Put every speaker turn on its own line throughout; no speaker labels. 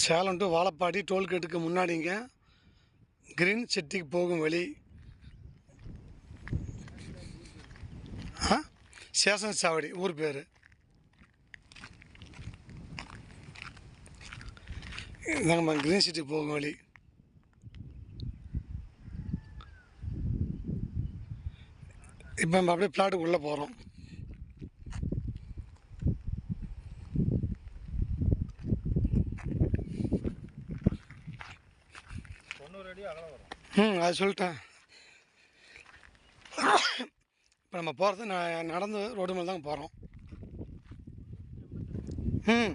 Salem to Vazhapadi டோல்கேட்டுக்கு முன்னாடிங்க. Green சிட்டிக்கு போகும் வழி. ஆ? சேஷன் சாவடி ஊர் பேர். நம்ம கிரீன் சிட்டிக்கு போகும் வழி. இப்போ நம்ம அப்படியே பிளாட்டுக்கு உள்ளே போகிறோம்
தொண்ணூறு அடி அகலம் வரும்
ம் அது சொல்லிட்டேன். இப்போ நம்ம போகிறது நடந்து ரோடு மேலே தாங்க போகிறோம் ம்.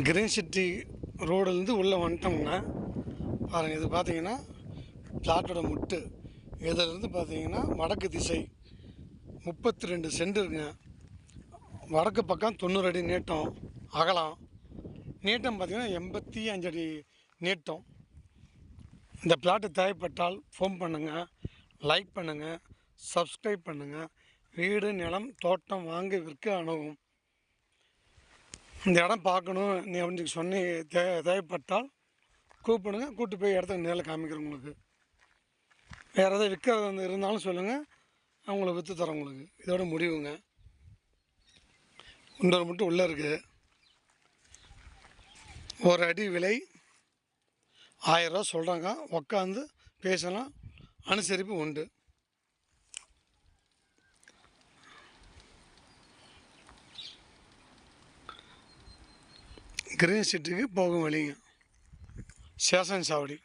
கிரீன் சிட்டி ரோடுலேருந்து உள்ளே வந்துட்டோம்னா பாருங்கள் இது பார்த்தீங்கன்னா பிளாட்டோட முட்டு. இதிலேருந்து பார்த்தீங்கன்னா வடக்கு திசை முப்பத்தி ரெண்டு சென்ட்டுருங்க வடக்கு பக்கம் தொண்ணூறு அடி நீட்டம் அகலம். நீட்டம் பார்த்தீங்கன்னா எண்பத்தி அஞ்சு அடி நீட்டம். இந்த பிளாட்டு தேவைப்பட்டால் ஃபோன் பண்ணுங்கள் லைக் பண்ணுங்கள் சப்ஸ்கிரைப் பண்ணுங்கள் வீடு நிலம் தோட்டம் வாங்க விற்க அணுகும். இந்த இடம் பார்க்கணும். நீ அப்படின்னு சொன்னி தே தேவைப்பட்டால் கூப்பிடுங்க. கூப்பிட்டு போய் இடத்துக்கு நேரில் காமிக்கிறேன் உங்களுக்கு. வேறு எதாவது விற்கிறது வந்து இருந்தாலும் சொல்லுங்கள் அவங்கள விற்று தரேன் உங்களுக்கு. இதோட முடிவுங்க. இன்னொரு மட்டும் உள்ளே இருக்குது ஒரு அடி விலை ஆயிரரூவா சொல்கிறாங்க உக்காந்து பேசலாம். அனுசரிப்பு உண்டு. கிரீன் சிட்டிக்கு போகும் வழிங்க. சேஷன் சாவடி.